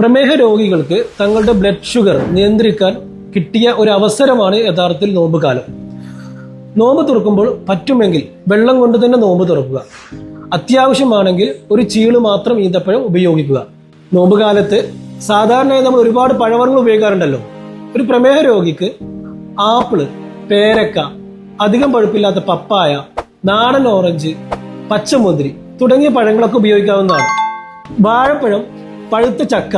പ്രമേഹ രോഗികൾക്ക് തങ്ങളുടെ ബ്ലഡ് ഷുഗർ നിയന്ത്രിക്കാൻ കിട്ടിയ ഒരു അവസരമാണ് യഥാർത്ഥത്തിൽ നോമ്പ് കാലം. നോമ്പ് തുറക്കുമ്പോൾ പറ്റുമെങ്കിൽ വെള്ളം കൊണ്ട് തന്നെ നോമ്പ് തുറക്കുക. അത്യാവശ്യമാണെങ്കിൽ ഒരു ചീൾ മാത്രം ഈന്തപ്പഴം ഉപയോഗിക്കുക. നോമ്പ് കാലത്ത് സാധാരണയായി നമ്മൾ ഒരുപാട് പഴവർഗങ്ങൾ ഉപയോഗിക്കാറുണ്ടല്ലോ. ഒരു പ്രമേഹ രോഗിക്ക് ആപ്പിൾ പേരക്ക അധികം പഴുപ്പില്ലാത്ത പപ്പായ നാടൻ ഓറഞ്ച് പച്ചമുന്തിരി തുടങ്ങിയ പഴങ്ങളൊക്കെ ഉപയോഗിക്കാവുന്നതാണ്. വാഴപ്പഴം പഴുത്ത ചക്ക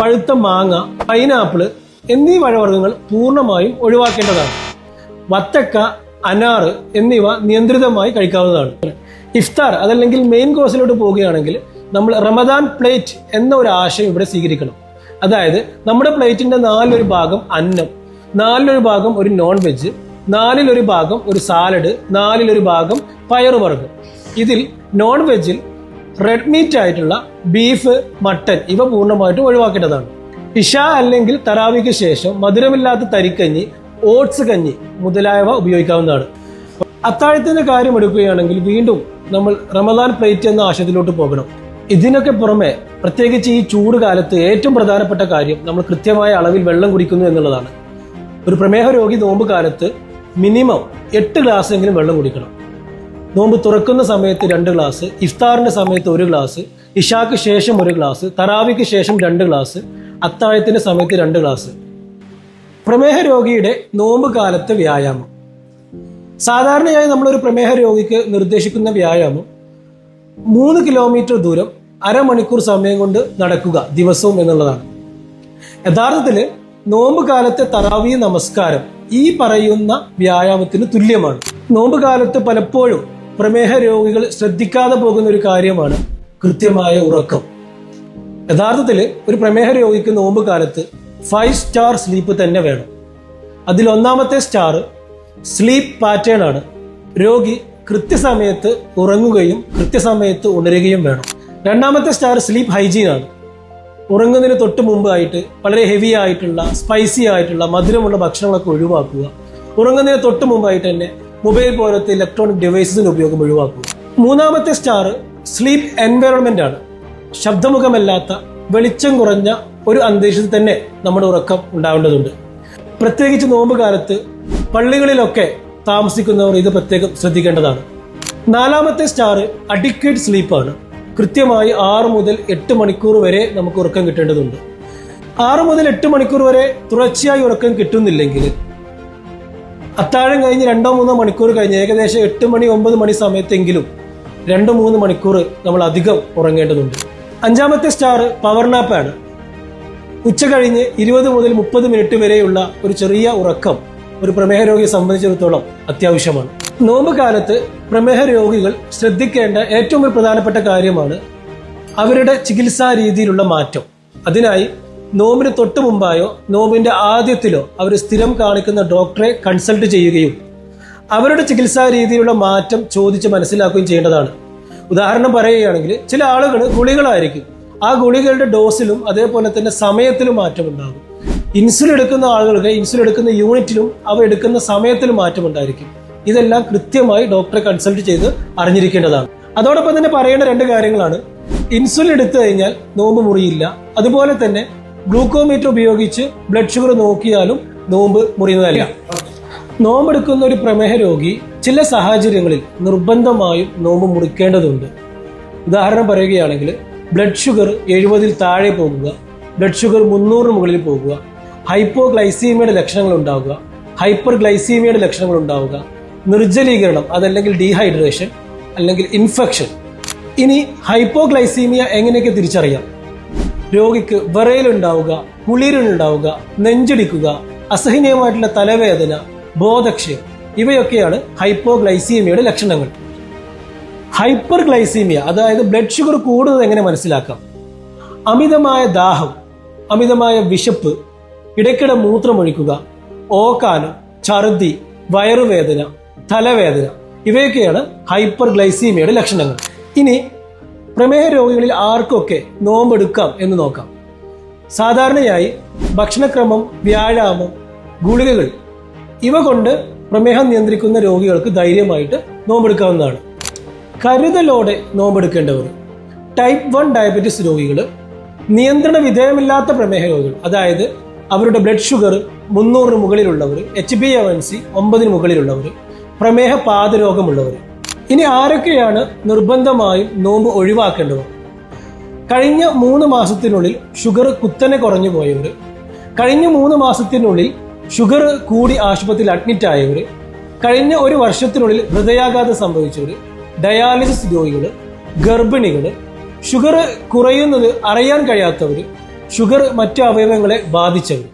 പഴുത്ത മാങ്ങ പൈനാപ്പിൾ എന്നീ പഴവർഗങ്ങൾ പൂർണമായും ഒഴിവാക്കേണ്ടതാണ്. വത്തക്ക അനാറ് എന്നിവ നിയന്ത്രിതമായി കഴിക്കാവുന്നതാണ്. ഇഫ്താർ അതല്ലെങ്കിൽ മെയിൻ കോഴ്സിലോട്ട് പോവുകയാണെങ്കിൽ നമ്മൾ റമദാൻ പ്ലേറ്റ് എന്ന ഒരു ആശയം ഇവിടെ സ്വീകരിക്കണം. അതായത് നമ്മുടെ പ്ലേറ്റിന്റെ നാലൊരു ഭാഗം അന്നം നാലിലൊരു ഭാഗം ഒരു നോൺ വെജ് നാലിലൊരു ഭാഗം ഒരു സാലഡ് നാലിലൊരു ഭാഗം പയറുവർഗം. ഇതിൽ നോൺ വെജിൽ റെഡ് മീറ്റ് ആയിട്ടുള്ള ബീഫ് മട്ടൻ ഇവ പൂർണമായിട്ടും ഒഴിവാക്കേണ്ടതാണ്. ഇഷ അല്ലെങ്കിൽ തറാവിക്ക് ശേഷം മധുരമില്ലാത്ത തരിക്കഞ്ഞി ഓട്സ് കഞ്ഞി മുതലായവ ഉപയോഗിക്കാവുന്നതാണ്. അത്താഴത്തിന്റെ കാര്യം എടുക്കുകയാണെങ്കിൽ വീണ്ടും നമ്മൾ റമദാൻ പ്ലേറ്റ് എന്ന ആശയത്തിലോട്ട് പോകണം. ഇതിനൊക്കെ പുറമെ പ്രത്യേകിച്ച് ഈ ചൂട് കാലത്ത് ഏറ്റവും പ്രധാനപ്പെട്ട കാര്യം നമ്മൾ കൃത്യമായ അളവിൽ വെള്ളം കുടിക്കുന്നു എന്നുള്ളതാണ്. ഒരു പ്രമേഹ രോഗി നോമ്പ് കാലത്ത് മിനിമം എട്ട് ഗ്ലാസ് എങ്കിലും വെള്ളം കുടിക്കണം. നോമ്പ് തുറക്കുന്ന സമയത്ത് രണ്ട് ഗ്ലാസ് ഇഫ്താറിന്റെ സമയത്ത് ഒരു ഗ്ലാസ് ഇഷാക്ക് ശേഷം ഒരു ഗ്ലാസ് തറാവിക്ക് ശേഷം രണ്ട് ഗ്ലാസ് അത്താഴത്തിന്റെ സമയത്ത് രണ്ട് ഗ്ലാസ്. പ്രമേഹ രോഗിയുടെ നോമ്പ് കാലത്ത് വ്യായാമം. സാധാരണയായി നമ്മളൊരു പ്രമേഹ രോഗിക്ക് നിർദ്ദേശിക്കുന്ന വ്യായാമം മൂന്ന് കിലോമീറ്റർ ദൂരം അരമണിക്കൂർ സമയം കൊണ്ട് നടക്കുക ദിവസവും എന്നുള്ളതാണ്. യഥാർത്ഥത്തിൽ നോമ്പ് കാലത്തെ തറാവി നമസ്കാരം ഈ പറയുന്ന വ്യായാമത്തിന് തുല്യമാണ്. നോമ്പ് കാലത്ത് പലപ്പോഴും പ്രമേഹ രോഗികൾ ശ്രദ്ധിക്കാതെ പോകുന്ന ഒരു കാര്യമാണ് കൃത്യമായ ഉറക്കം. യഥാർത്ഥത്തിൽ ഒരു പ്രമേഹ രോഗിക്ക് നോമ്പ് കാലത്ത് ഫൈവ് സ്റ്റാർ സ്ലീപ്പ് തന്നെ വേണം. അതിൽ ഒന്നാമത്തെ സ്റ്റാർ സ്ലീപ്പ് പാറ്റേൺ ആണ്. രോഗി കൃത്യസമയത്ത് ഉറങ്ങുകയും കൃത്യസമയത്ത് ഉണരുകയും വേണം. രണ്ടാമത്തെ സ്റ്റാർ സ്ലീപ്പ് ഹൈജീൻ ആണ്. ഉറങ്ങുന്നതിന് തൊട്ട് മുമ്പായിട്ട് വളരെ ഹെവി ആയിട്ടുള്ള സ്പൈസി ആയിട്ടുള്ള മധുരമുള്ള ഭക്ഷണങ്ങളൊക്കെ ഒഴിവാക്കുക. ഉറങ്ങുന്നതിന് തൊട്ട് മുമ്പായിട്ട് തന്നെ മൊബൈൽ പോലത്തെ ഇലക്ട്രോണിക് ഡിവൈസസിന്റെ ഉപയോഗം ഒഴിവാക്കുക. മൂന്നാമത്തെ സ്റ്റാർ സ്ലീപ്പ് എൻവയറോൺമെന്റ് ആണ്. ശബ്ദമുഖമല്ലാത്ത വെളിച്ചം കുറഞ്ഞ ഒരു അന്തരീക്ഷത്തിൽ തന്നെ നമ്മുടെ ഉറക്കം ഉണ്ടാവേണ്ടതുണ്ട്. പ്രത്യേകിച്ച് നോമ്പ് കാലത്ത് പള്ളികളിലൊക്കെ താമസിക്കുന്നവർ ഇത് പ്രത്യേകം ശ്രദ്ധിക്കേണ്ടതാണ്. നാലാമത്തെ സ്റ്റാർ അഡിക്വേറ്റ് സ്ലീപ്പാണ് കൃത്യമായി ആറ് മുതൽ എട്ട് മണിക്കൂർ വരെ നമുക്ക് ഉറക്കം കിട്ടേണ്ടതുണ്ട്. ആറ് മുതൽ എട്ട് മണിക്കൂർ വരെ തുടർച്ചയായി ഉറക്കം കിട്ടുന്നില്ലെങ്കിൽ അത്താഴം കഴിഞ്ഞ് രണ്ടോ മൂന്നോ മണിക്കൂർ കഴിഞ്ഞ് ഏകദേശം എട്ട് മണി ഒമ്പത് മണി സമയത്തെങ്കിലും രണ്ടോ മൂന്ന് മണിക്കൂർ നമ്മൾ അധികം ഉറങ്ങേണ്ടതുണ്ട്. അഞ്ചാമത്തെ സ്റ്റാർ പവർ നാപ്പാണ് ഉച്ച കഴിഞ്ഞ് ഇരുപത് മുതൽ മുപ്പത് മിനിറ്റ് വരെയുള്ള ഒരു ചെറിയ ഉറക്കം ഒരു പ്രമേഹ രോഗിയെ സംബന്ധിച്ചിടത്തോളം അത്യാവശ്യമാണ്. നോമ്പ് കാലത്ത് പ്രമേഹ രോഗികൾ ശ്രദ്ധിക്കേണ്ട ഏറ്റവും പ്രധാനപ്പെട്ട കാര്യമാണ് അവരുടെ ചികിത്സാ രീതിയിലുള്ള മാറ്റം. അതിനായി നോമ്പിന് തൊട്ട് മുമ്പായോ നോമ്പിന്റെ ആദ്യത്തിലോ അവർ സ്ഥിരം കാണിക്കുന്ന ഡോക്ടറെ കൺസൾട്ട് ചെയ്യുകയും അവരുടെ ചികിത്സാ രീതിയിലുള്ള മാറ്റം ചോദിച്ച് മനസ്സിലാക്കുകയും ചെയ്യേണ്ടതാണ്. ഉദാഹരണം പറയുകയാണെങ്കിൽ ചില ആളുകൾ ഗുളികളായിരിക്കും. ആ ഗുളികളുടെ ഡോസിലും അതേപോലെ തന്നെ സമയത്തിലും മാറ്റമുണ്ടാകും. ഇൻസുലിൻ എടുക്കുന്ന ആളുകൾക്ക് ഇൻസുലിൻ എടുക്കുന്ന യൂണിറ്റിലും അവ എടുക്കുന്ന സമയത്തിലും മാറ്റമുണ്ടായിരിക്കും. ഇതെല്ലാം കൃത്യമായി ഡോക്ടറെ കൺസൾട്ട് ചെയ്ത് അറിഞ്ഞിരിക്കേണ്ടതാണ്. അതോടൊപ്പം തന്നെ പറയേണ്ട രണ്ട് കാര്യങ്ങളാണ്. ഇൻസുലിൻ എടുത്തു കഴിഞ്ഞാൽ നോമ്പ് മുറിയില്ല. അതുപോലെ തന്നെ ഗ്ലൂക്കോമീറ്റർ ഉപയോഗിച്ച് ബ്ലഡ് ഷുഗർ നോക്കിയാലും നോമ്പ് മുറിയുന്നതല്ല. നോമ്പെടുക്കുന്ന ഒരു പ്രമേഹ രോഗി ചില സാഹചര്യങ്ങളിൽ നിർബന്ധമായും നോമ്പ് മുറിക്കേണ്ടതുണ്ട്. ഉദാഹരണം പറയുകയാണെങ്കിൽ ബ്ലഡ് ഷുഗർ എഴുപതിൽ താഴെ പോകുക ബ്ലഡ് ഷുഗർ മുന്നൂറിന് മുകളിൽ പോകുക ഹൈപ്പോ ഗ്ലൈസീമിയുടെ ലക്ഷണങ്ങൾ ഉണ്ടാവുക ഹൈപ്പർ ഗ്ലൈസീമിയയുടെ ലക്ഷണങ്ങൾ ഉണ്ടാവുക നിർജലീകരണം അതല്ലെങ്കിൽ ഡീഹൈഡ്രേഷൻ അല്ലെങ്കിൽ ഇൻഫെക്ഷൻ ഇനി ഹൈപ്പോ ഗ്ലൈസീമിയ എങ്ങനെയൊക്കെ തിരിച്ചറിയാം? രോഗിക്ക് വിറയലുണ്ടാവുക കുളിരുണ്ടാവുക നെഞ്ചിടിക്കുക അസഹനീയമായിട്ടുള്ള തലവേദന ബോധക്ഷയം ഇവയൊക്കെയാണ് ഹൈപ്പോഗ്ലൈസീമിയയുടെ ലക്ഷണങ്ങൾ. ഹൈപ്പർ ഗ്ലൈസീമിയ അതായത് ബ്ലഡ് ഷുഗർ കൂടുന്നത് എങ്ങനെ മനസ്സിലാക്കാം? അമിതമായ ദാഹം അമിതമായ വിശപ്പ് ഇടയ്ക്കിടെ മൂത്രമൊഴിക്കുക ഓക്കാനം ഛർദി വയറുവേദന തലവേദന ഇവയൊക്കെയാണ് ഹൈപ്പർ ഗ്ലൈസീമിയയുടെ ലക്ഷണങ്ങൾ. ഇനി പ്രമേഹ രോഗികളിൽ ആർക്കൊക്കെ നോമ്പെടുക്കാം എന്ന് നോക്കാം. സാധാരണയായി ഭക്ഷണക്രമം വ്യായാമം ഗുളികകൾ ഇവ കൊണ്ട് പ്രമേഹം നിയന്ത്രിക്കുന്ന രോഗികൾക്ക് ധൈര്യമായിട്ട് നോമ്പെടുക്കാവുന്നതാണ്. കരുതലോടെ നോമ്പെടുക്കേണ്ടവർ ടൈപ്പ് വൺ ഡയബറ്റിസ് രോഗികൾ നിയന്ത്രണ വിധേയമില്ലാത്ത പ്രമേഹ രോഗികൾ അതായത് അവരുടെ ബ്ലഡ് ഷുഗർ മുന്നൂറിന് മുകളിലുള്ളവർ എച്ച് ബി എൻ സി ഒമ്പതിന് മുകളിലുള്ളവർ പ്രമേഹ പാതരോഗമുള്ളവർ ഇനി ആരൊക്കെയാണ് നിർബന്ധമായും നോമ്പ് ഒഴിവാക്കേണ്ടത്? കഴിഞ്ഞ മൂന്ന് മാസത്തിനുള്ളിൽ ഷുഗർ കുത്തനെ കുറഞ്ഞു പോയവർ കഴിഞ്ഞ മൂന്ന് മാസത്തിനുള്ളിൽ ഷുഗർ കൂടി ആശുപത്രിയിൽ അഡ്മിറ്റ് ആയവർ കഴിഞ്ഞ ഒരു വർഷത്തിനുള്ളിൽ ഹൃദയാഘാതം സംഭവിച്ചവർ ഡയാലിസിസ് രോഗികൾ ഗർഭിണികൾ ഷുഗർ കുറയുന്നത് അറിയാൻ കഴിയാത്തവർ ഷുഗർ മറ്റു അവയവങ്ങളെ ബാധിച്ചവർ